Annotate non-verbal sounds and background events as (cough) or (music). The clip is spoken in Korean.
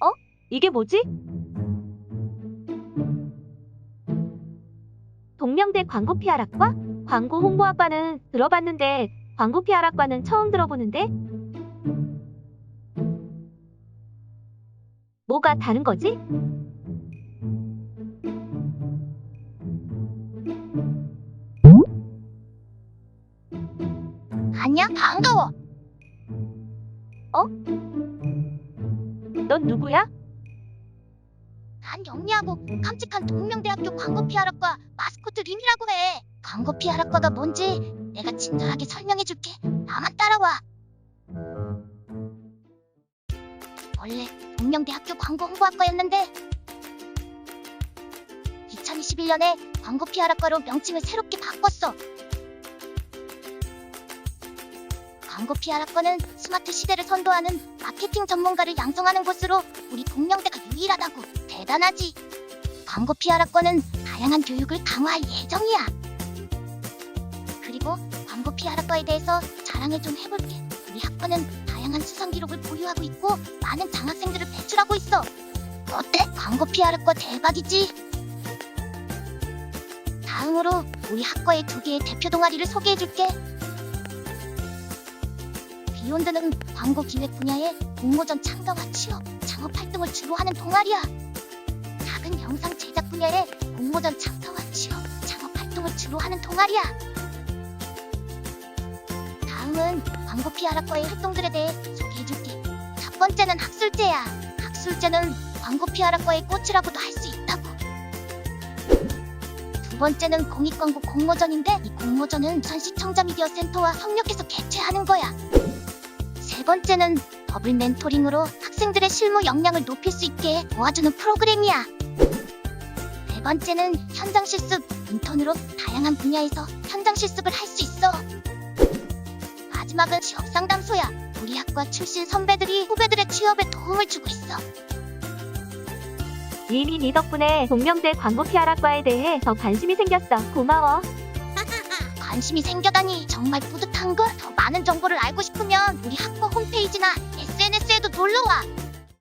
어? 이게 뭐지? 동명대 광고 PR학과? 광고 홍보학과는 들어봤는데 광고 PR학과는 처음 들어보는데? 뭐가 다른 거지? 아니야, 반가워. 넌 누구야? 난 영리하고 깜찍한 동명대학교 광고 PR학과 마스코트 림이라고 해. 광고 PR학과가 뭔지 내가 친절하게 설명해줄게. 나만 따라와. 원래 동명대학교 광고 홍보학과였는데 2021년에 광고 PR학과로 명칭을 새롭게 바꿨어. 광고 PR학과는 스마트 시대를 선도하는 마케팅 전문가를 양성하는 곳으로 우리 동명대가 유일하다고 대단하지. 광고 PR학과는 다양한 교육을 강화할 예정이야. 그리고 광고 PR학과에 대해서 자랑을 좀 해볼게. 우리 학과는 다양한 수상 기록을 보유하고 있고 많은 장학생들을 배출하고 있어. 어때? 광고 PR학과 대박이지? 다음으로 우리 학과의 두 개의 대표 동아리를 소개해줄게. 비욘드는 광고 기획 분야의 공모전 참가와 취업, 창업 활동을 주로 하는 동아리야. 작은 영상 제작 분야의 공모전 참가와 취업, 창업 활동을 주로 하는 동아리야. 다음은 광고 PR학과의 활동들에 대해 소개해줄게. 첫 번째는 학술제야. 학술제는 광고 PR학과의 꽃이라고도 할 수 있다고. 두 번째는 공익광고 공모전인데 이 공모전은 전 시청자 미디어 센터와 협력해서 개최하는 거야. 세 번째는 더블 멘토링으로 학생들의 실무 역량을 높일 수 있게 도와주는 프로그램이야. 네 번째는 현장 실습, 인턴으로 다양한 분야에서 현장 실습을 할 수 있어. 마지막은 취업 상담소야. 우리 학과 출신 선배들이 후배들의 취업에 도움을 주고 있어. 이미 네 덕분에 동명대 광고 PR학과에 대해 더 관심이 생겼어. 고마워. (laughs) 관심이 생겨다니 정말 뿌듯한 걸. 더 많은 정보를 알고 싶으면 우리 학과 홈페이지나 SNS에도 놀러와.